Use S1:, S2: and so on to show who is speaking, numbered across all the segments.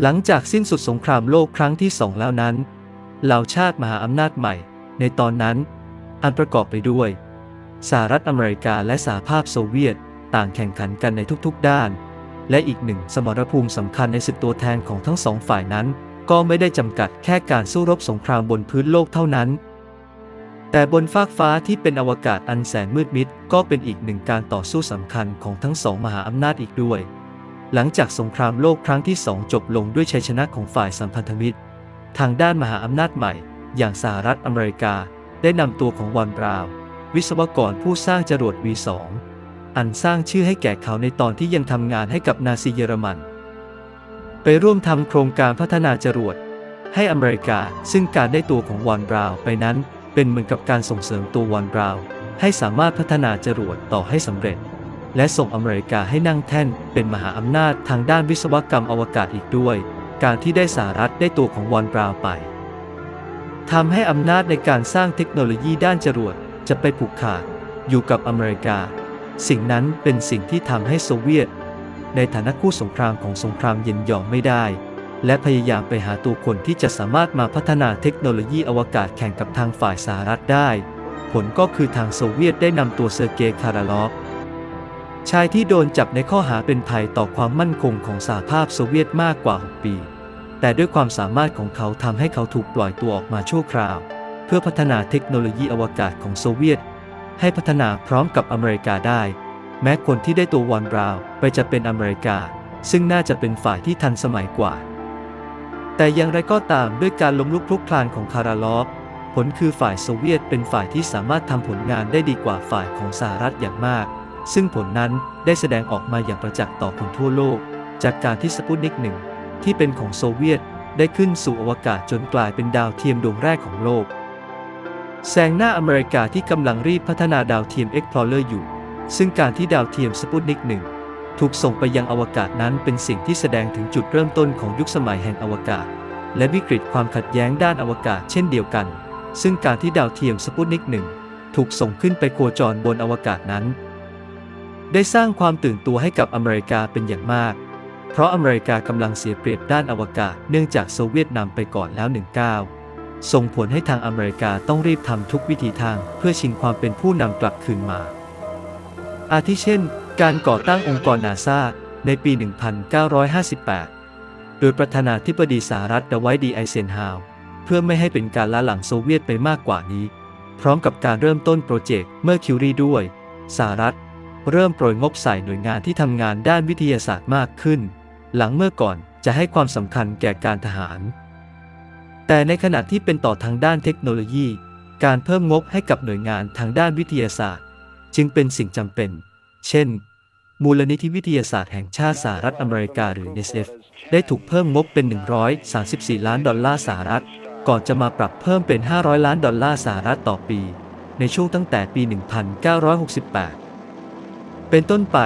S1: หลังจากสิ้นสุดสงครามโลกครั้งที่สองแล้วนั้น เหล่าชาติมหาอำนาจใหม่ ในตอนนั้น อันประกอบไปด้วย สหรัฐอเมริกาและสหภาพโซเวียตต่างแข่งขันกันในทุกๆด้าน และอีกหนึ่งสมรภูมิสำคัญในศึกตัวแทนของทั้งสองฝ่ายนั้น ก็ไม่ได้จำกัดแค่การสู้รบสงครามบนพื้นโลกเท่านั้น แต่บนฟากฟ้าที่เป็นอวกาศอันแสนมืดมิดก็เป็นอีกหนึ่งการต่อสู้สำคัญของทั้งสองมหาอำนาจอีกด้วย หลังจากสงครามโลกครั้งที่สองจบลงด้วยชัยชนะของฝ่ายสัมพันธมิตร ทางด้านมหาอำนาจใหม่ อย่างสหรัฐอเมริกา ได้นำตัวของวอนบราว์วิศวกรผู้สร้างจรวด V2 อันสร้างชื่อให้แก่เขาในตอนที่ยังทำงานให้กับนาซีเยอรมัน ไปร่วมทำโครงการพัฒนาจรวด ให้อเมริกาซึ่งการได้ตัวของวอนบราว์ไปนั้น เป็นเหมือนกับการส่งเสริมตัววอนบราว์ให้สามารถพัฒนาจรวดต่อให้สำเร็จ และส่งอเมริกาให้นั่งแท่นเป็นมหาอำนาจทางด้านวิศวกรรมอวกาศอีกด้วย การที่ได้สหรัฐได้ตัวของวอนบราวไปทำให้อำนาจในการสร้างเทคโนโลยีด้านจรวดจะไปผูกขาดอยู่กับอเมริกา สิ่งนั้นเป็นสิ่งที่ทำให้โซเวียต ในฐานะคู่สงครามของสงครามเย็นยอมไม่ได้ และพยายามไปหาตัวคนที่จะสามารถมาพัฒนาเทคโนโลยีอวกาศแข่งกับทางฝ่ายสหรัฐได้ ผลก็คือทางโซเวียตได้นำตัวเซอร์เกย์คาราลอฟ ชายที่โดนจับในข้อหาเป็นภัยต่อความมั่นคงของสหภาพโซเวียตมากกว่า 6 ปี แต่ด้วยความสามารถของเขาทำให้เขาถูกปล่อยตัวออกมาชั่วคราว เพื่อพัฒนาเทคโนโลยีอวกาศของโซเวียต ให้พัฒนาพร้อมกับอเมริกาได้ แม้คนที่ได้ตัววอนบราวน์ไปจะเป็นอเมริกา ซึ่งน่าจะเป็นฝ่ายที่ทันสมัยกว่า แต่อย่างไรก็ตามด้วยการล้มลุกคลุกคลานของคาราลอฟผลคือฝ่ายโซเวียตเป็นฝ่ายที่สามารถทำผลงานได้ดีกว่าฝ่ายของสหรัฐอย่างมาก ซึ่งผลนั้นได้แสดงออกมาอย่างประจักษ์ต่อคนทั่วโลก จากการที่สปุตนิกหนึ่งที่เป็นของโซเวียตได้ขึ้นสู่อวกาศจนกลายเป็นดาวเทียมดวงแรกของโลกแซงหน้าอเมริกาที่กำลังรีบพัฒนาดาวเทียม Explorer อยู่ ซึ่งการที่ดาวเทียมสปุตนิกหนึ่งถูกส่งไปยังอวกาศนั้นเป็นสิ่งที่แสดงถึงจุดเริ่มต้นของยุคสมัยแห่งอวกาศ และวิกฤตความขัดแย้งด้านอวกาศเช่นเดียวกัน ซึ่งการที่ดาวเทียมสปุตนิกหนึ่งถูกส่งขึ้นไปโคจรบนอวกาศนั้น ได้สร้างความตื่นตัวให้กับอเมริกาเป็นอย่างมาก เพราะอเมริกากำลังเสียเปรียบด้านอวกาศเนื่องจากโซเวียตนำไปก่อนแล้วหนึ่งก้าส่งผลให้ทางอเมริกาต้องรีบทำทุกวิธีทางเพื่อชิงความเป็นผู้นำกลับคืนมา อาทิเช่น การก่อตั้งองค์กรนาซาในปี 1958 โดยประธานาธิบดีสหรัฐดไวดีไอเซนฮาวเพื่อไม่ให้เป็นการล้าหลังโซเวียตไปมากกว่านี้ พร้อมกับการเริ่มต้นโปรเจกต์เมื่อคิวรีด้วยสหรัฐ เริ่มโปรยงบใส่หน่วยงานที่ทำงานด้านวิทยาศาสตร์มากขึ้น หลังเมื่อก่อนจะให้ความสำคัญแก่การทหาร แต่ในขณะที่เป็นต่อทางด้านเทคโนโลยี การเพิ่มงบให้กับหน่วยงานทางด้านวิทยาศาสตร์ จึงเป็นสิ่งจำเป็น เช่น มูลนิธิวิทยาศาสตร์แห่งชาติสหรัฐอเมริกาหรือ NSF ได้ถูกเพิ่มงบเป็น 134 ล้านดอลลาร์สหรัฐ ก่อนจะมาปรับเพิ่มเป็น 500 ล้านดอลลาร์สหรัฐต่อปี ในช่วงตั้งแต่ปี 1968 เป็นต้นไป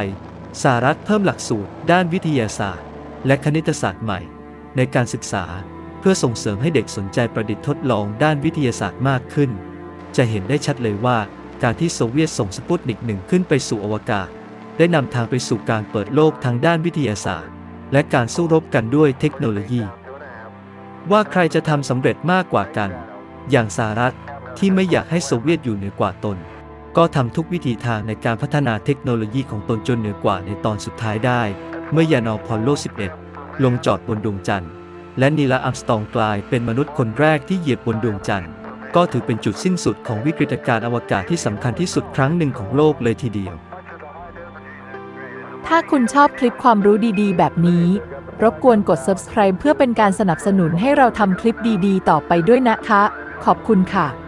S1: สหรัฐเพิ่มหลักสูตรด้านวิทยาศาสตร์ และคณิตศาสตร์ใหม่ ในการศึกษาเพื่อส่งเสริมให้เด็กสนใจประดิษฐ์ทดลองด้านวิทยาศาสตร์มากขึ้น จะเห็นได้ชัดเลยว่าการที่โซเวียตส่งสปุตนิกหนึ่งขึ้นไปสู่อวกาศ ได้นำทางไปสู่การเปิดโลกทางด้านวิทยาศาสตร์ และการสู้รบกันด้วยเทคโนโลยี ว่าใครจะทำสำเร็จมากกว่ากัน อย่างสหรัฐที่ไม่อยากให้โซเวียตอยู่เหนือกว่าตน ก็ทำทุกวิธีทางในการพัฒนาเทคโนโลยีของตนจนเหนือกว่าในตอนสุดท้ายได้ เมื่อยานอพอลโล 11 ลงจอดบนดวงจันทร์ และนีลาอัมสตองกลายเป็นมนุษย์คนแรกที่เหยียบบนดวงจันทร์ ก็ถือเป็นจุดสิ้นสุดของวิกฤตการณ์อวกาศที่สำคัญที่สุดครั้งหนึ่งของโลกเลยทีเดียว
S2: ถ้าคุณชอบคลิปความรู้ดีๆ แบบนี้ รบกวนกด subscribe เพื่อเป็นการสนับสนุนให้เราทำคลิปดีๆ ต่อไปด้วยนะคะ ขอบคุณค่ะ